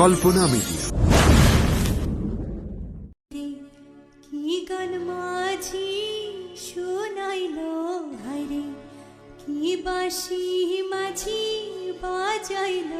কল্পনা media কি মাঝি শোনাইল কি বাসি মাঝি বাজাইল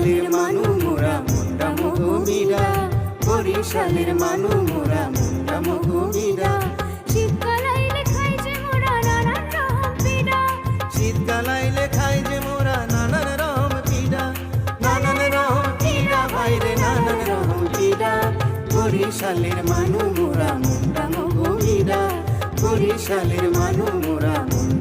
বরিশালের মানু মোরা মুন্ডা মহুমিরা। বরিশালের মানু মোরা মুন্ডা মহুমিরা। শীতকাল শীতকাল আইলে খাই যে মোরা নানান রকম পিঠা নানান রকম পিঠা বাইরে নানান রকম পিঠা বরিশালের মানু মোরা মুন্ডা মহুমিরা। বরিশালের মানু মোরা মুন্ডা